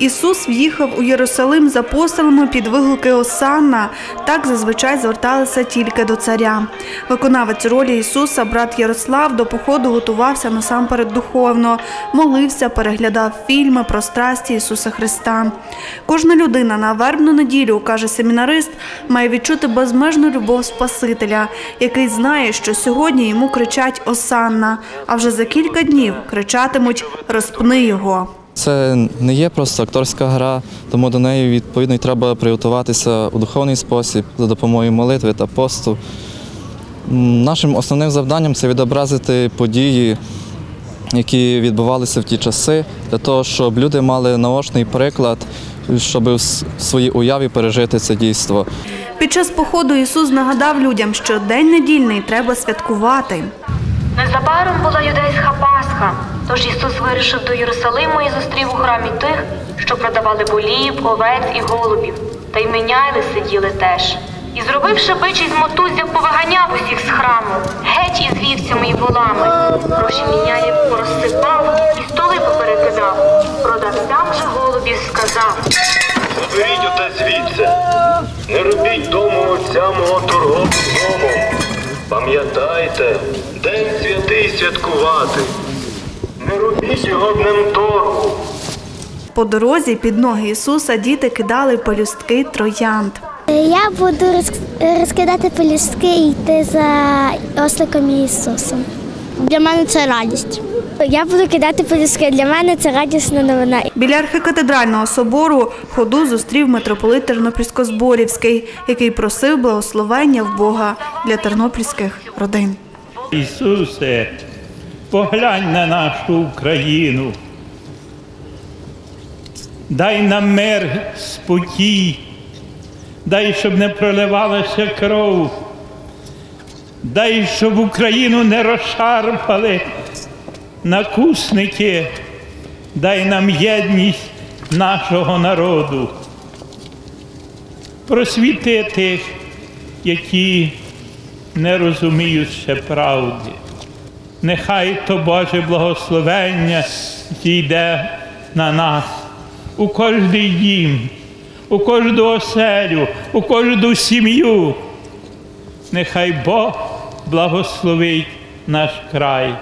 Ісус в'їхав у Єрусалим з апостолами під вигуки Осанна. Так зазвичай зверталися тільки до царя. Виконавець ролі Ісуса, брат Ярослав, до походу готувався насамперед духовно, молився, переглядав фільми про страсті Ісуса Христа. Кожна людина на вербну неділю, каже семінарист, має відчути безмежну любов Спасителя, який знає, що сьогодні йому кричать Осанна, а вже за кілька днів кричатимуть Розпни його. Це не є просто акторська гра, тому до неї відповідно й треба приготуватися у духовний спосіб за допомогою молитви та посту. Нашим основним завданням це відобразити події, які відбувалися в ті часи, для того, щоб люди мали наочний приклад, щоб в своїй уяві пережити це дійство. Під час походу Ісус нагадав людям, що день недільний треба святкувати. Незабаром була юдейська Пасха, тож Ісус вирішив до Єрусалиму і зустрів у храмі тих, що продавали болів, овець і голубів, та й міняйли сиділи теж. І зробивши бичий з мотуззя, повиганяв усіх з храму, геть із вівцями і волами. Гроші міняє порозсипав і столи поперекидав. Продавцям же голубів сказав. Заберіть оте звідси. Не робіть дому отця мого торговим домом. Пам'ятайте, день святий святкувати. Не робіть його днем торгу. По дорозі під ноги Ісуса діти кидали пелюстки троянд. Я буду розкидати пелюстки і йти за осликом Ісусом. Для мене це радість. Я буду кидати пелюстки. Для мене це радісна новина. Біля архикатедрального собору ходу зустрів митрополит Тернопільсько-Зборівський, який просив благословення в Бога для тернопільських родин. Ісусе, поглянь на нашу Україну. Дай нам мир, спокій, дай, щоб не проливалася кров, дай, щоб Україну не розшарпали накусники, дай нам єдність нашого народу. Просвіти тих, які не розуміють ще правди. Нехай то Боже благословення зійде на нас у кожний дім, у кожну оселю, у кожну сім'ю. Нехай Бог благословить наш край.